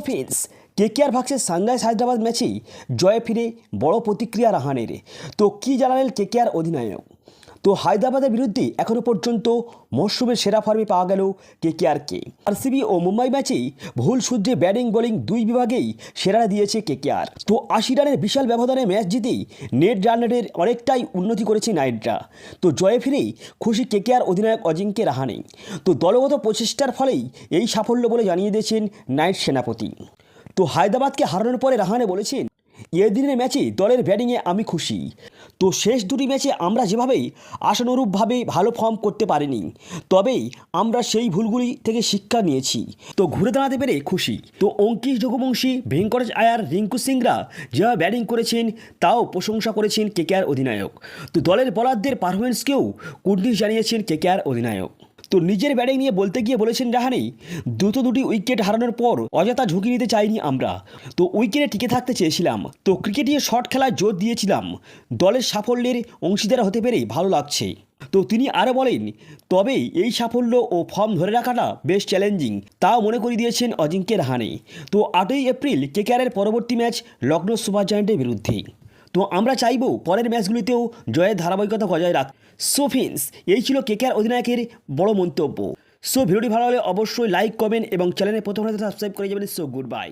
ফিন্স KKR versus Sunrise Hyderabad ম্যাচেই জয়ে ফিরে বড় প্রতিক্রিয়া রাহানের তো কী জানালেন কেকেআর অধিনায়ক? তো হায়দ্রাবাদের বিরুদ্ধে এখনও পর্যন্ত মরশুমের সেরা ফর্মে পাওয়া গেল কে কে আর কেকেআরকে আরসিবি ও মুম্বাই ম্যাচেই ভুল সূত্রে ব্যাটিং, বোলিং দুই বিভাগেই সেরা দিয়েছে কেকেআর তো আশি রানের বিশাল ব্যবধানে ম্যাচ জিতেই নেট রান রেটের অনেকটাই উন্নতি করেছে নাইটরা। তো জয়ে ফিরেই খুশি কেকেআর অধিনায়ক অজিঙ্কে রাহানে তো দলগত প্রচেষ্টার ফলেই এই সাফল্য বলে জানিয়ে দিয়েছেন নাইট সেনাপতি। তো হায়দ্রাবাদকে হারানোর পরে রাহানে বলেছেন এ দিনের ম্যাচে দলের ব্যাটিংয়ে আমি খুশি। তো শেষ দুটি ম্যাচে আমরা যেভাবে আশানুরূপভাবে ভালো ফর্ম করতে পারিনি, তবেই আমরা সেই ভুলগুলি থেকে শিক্ষা নিয়েছি। তো ঘুরে দাঁড়াতে পেরে খুশি। তো অঙ্কিশ যোগবংশী ভেঙ্কটেশ আয়ার, রিঙ্কু সিংরা যেভাবে ব্যাটিং করেছেন, তাও প্রশংসা করেছেন কেকেআর অধিনায়ক। তো দলের বলারদের পারফরমেন্সকেও কুর্নিশ জানিয়েছেন কেকেআর অধিনায়ক। তো নিজের ব্যাটিং নিয়ে বলতে গিয়ে বলেছেন রাহানে, দ্রুত দুটি উইকেট হারানোর পর অযথা ঝুঁকি নিতে চাইনি আমরা। তো উইকেটে টিকে থাকতে চেয়েছিলাম। তো ক্রিকেটে শর্ট খেলায় জোর দিয়েছিলাম, দলের সাফল্যের অংশীদার হতে পেরে ভালো লাগছে। তো তিনি আরও বলেন তবে এই সাফল্য ও ফর্ম ধরে রাখাটা বেশ চ্যালেঞ্জিং। তাও মনে করিয়ে দিয়েছেন অজিঙ্ক্য রাহানে। তো আটই এপ্রিল কেকেআরের পরবর্তী ম্যাচ লখনৌ সুপার জায়ান্টের বিরুদ্ধে। তো আমরা চাইব পরের ম্যাচগুলিতেও জয়ের ধারাবাহিকতা বজায় রাখ। সো ফিন্স এই ছিল কেকেআর অধিনায়কের বড় মন্তব্য। সো ভিডিওটি ভালো হলে অবশ্যই লাইক কমেন্ট এবং চ্যানেলে প্রথম সাবস্ক্রাইব করে যাবেন। So good bye